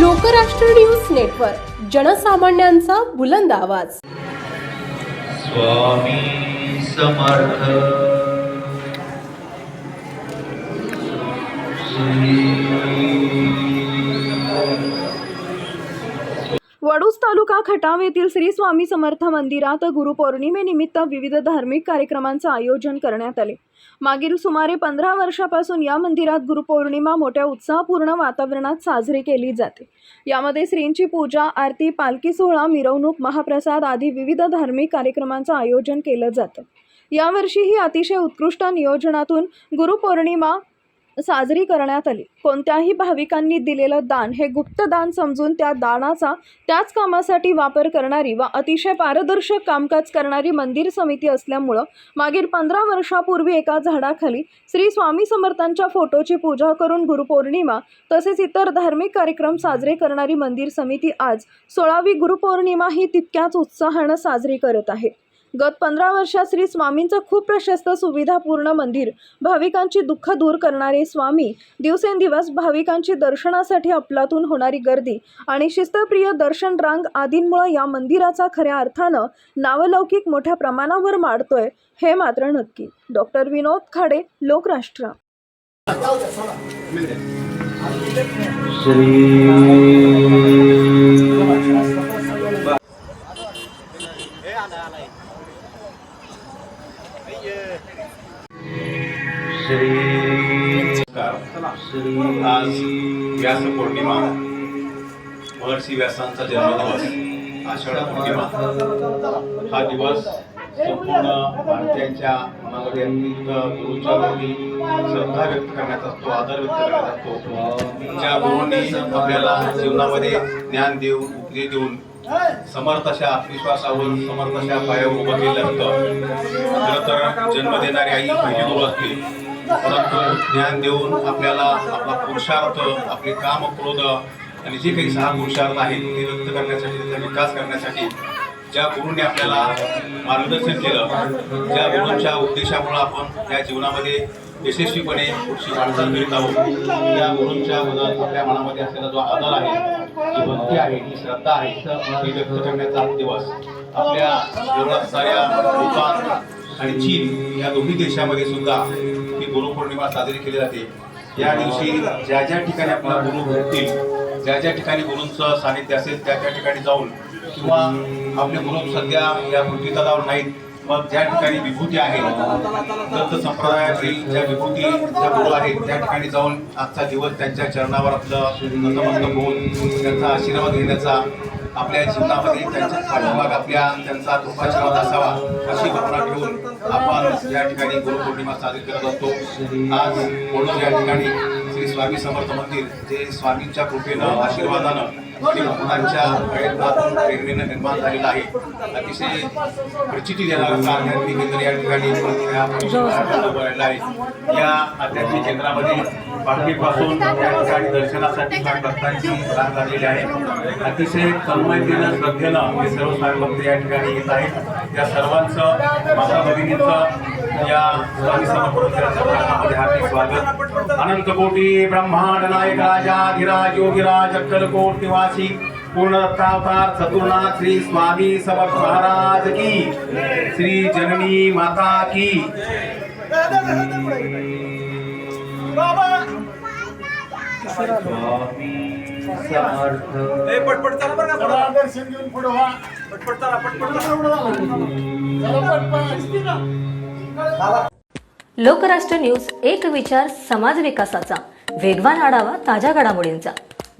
Lokrashtra news network जनसामान्यांचा बुलंद आवाज. स्वामी समर्थ. वडूज तालुका खटाव येथील श्री स्वामी समर्थ मंदिरात गुरुपौर्णिमेनिमित्त विविध धार्मिक कार्यक्रमांचं आयोजन करण्यात आले. मागील सुमारे पंधरा वर्षापासून या मंदिरात गुरुपौर्णिमा मोठ्या उत्साहपूर्ण वातावरणात साजरी केली जाते. यामध्ये श्रींची पूजा आरती पालखी सोहळा मिरवणूक महाप्रसाद आदी विविध धार्मिक कार्यक्रमांचं आयोजन केलं जातं. यावर्षीही अतिशय उत्कृष्ट नियोजनातून गुरुपौर्णिमा साजरी करण्यात आली. कोणत्याही भाविकांनी दिलेलं दान हे गुप्त दान समजून त्या दानाचा त्याच कामासाठी वापर करणारी वा अतिशय पारदर्शक कामकाज करणारी मंदिर समिती असल्यामुळं मागील पंधरा वर्षापूर्वी एका झाडाखाली श्री स्वामी समर्थांच्या फोटोची पूजा करून गुरुपौर्णिमा तसेच इतर धार्मिक कार्यक्रम साजरे करणारी मंदिर समिती आज सोळावी गुरुपौर्णिमा ही तितक्याच उत्साहानं साजरी करत आहे. गत पंधरा वर्षात श्री स्वामींचं खूप प्रशस्त सुविधापूर्ण मंदिर भाविकांची दुःख दूर करणारे स्वामी दिवसेंदिवस भाविकांची दर्शनासाठी अफलातून होणारी गर्दी आणि शिस्तप्रिय दर्शन रांग आदींमुळे या मंदिराचा खऱ्या अर्थानं नावलौकिक मोठ्या प्रमाणावर माडतोय हे मात्र नक्की. डॉक्टर विनोद खाडे लोकराष्ट्र. आज व्यास पौर्णिमा. महर्षी व्यासांचा जन्मदिवस. आषाढ पौर्णिमा. हा दिवस संपूर्ण भारतीयांच्या मनामध्ये गुरुच्या प्रती श्रद्धा व्यक्त करण्याचा असतो आदर व्यक्त करण्याचा असतो. ज्या गुरुंनी आपल्याला जीवनामध्ये ज्ञान देऊन उपदेश देऊन समर्थ अशा आत्मविश्वासावर समर्थ अशा पायावर उभं केलं असतं खरं तर जन्म देणारी आई पहिली गुरु असते परंतु ज्ञान देऊन आपल्याला आपला पुरुषार्थ आपले काम क्रोध आणि जे काही सहा पुरुषार्थ आहेत ते व्यक्त करण्यासाठी त्याचा विकास करण्यासाठी ज्या गुरुंनी आपल्याला मार्गदर्शन केलं ज्या गुरूंच्या उद्देशामुळे आपण या जीवनामध्ये यशस्वीपणे पुढची वाटचाल करीत आहोत. त्या गुरूंच्या मनात आपल्या मनामध्ये असलेला जो आदर आहे जी भक्ती आहे जी श्रद्धा आहे ती व्यक्त करण्याचा दिवस आपल्या जवळ साऱ्या भूतान आणि चीन या दोन्ही देशामध्ये सुद्धा गुरुपौर्णिमा साजरी केली जाते. या दिवशी ज्या ज्या ठिकाणी आपल्याला गुरु भेटतील ज्या ज्या ठिकाणी गुरूंचं सानिध्य असेल त्या त्या ठिकाणी जाऊन किंवा आपले गुरु सध्या या पृथ्वीतलावर नाहीत मग ज्या ठिकाणी विभूती आहे दत्त संप्रदायातील ज्या विभूती ज्या गुरु आहेत त्या ठिकाणी जाऊन आजचा दिवस त्यांच्या चरणावर आपलं नतमस्तक होऊन त्यांचा आशीर्वाद घेण्याचा आपल्या जीवनामध्ये त्यांचा पाठीमाग आपल्या त्यांचा कृपाशीर्वाद असावा अशी भावना ठेवून आपण या ठिकाणी गुरुपौर्णिमा साजरी करत असतो. आज म्हणून या ठिकाणी श्री स्वामी समर्थ मंदिर जे स्वामींच्या कृपेनं आशीर्वादानं आणि भक्तांच्या प्रयत्नातून प्रेरणेनं निर्माण झालेलं आहे. अतिशय प्रचिती देणारं आध्यात्मिक केंद्र या ठिकाणी या आहे. या आध्यात्मिक केंद्रामध्ये पहाटेपासून या ठिकाणी दर्शनासाठी स्वामी भक्तांची रांग लागलेली आहे. अतिशय तन्मयतेनं श्रद्धेनं हे सर्व स्वामी भक्त या ठिकाणी येत आहेत. या सर्वांचं माता भगिनींचं या स्वामी समर्थ हार्दिक स्वागत. अनंत कोटी ब्रह्मांड नायक राजाधिराज योगीराज अक्कलकोट निवास पूर्ण दत्तावतार चतुर्नाथ श्री स्वामी समर्थ महाराज की। श्री जननी माता की। स्वामी समर्थ। पटपट चला बरं का पुढं. दर्शन घेऊन पुढे व्हा. पटपट चला पटपट चला. चला पटपट. लोकराष्ट्र न्यूज एक विचार समाज विकासाचा. वेगवान आढावा ताज्या घडामोडींचा.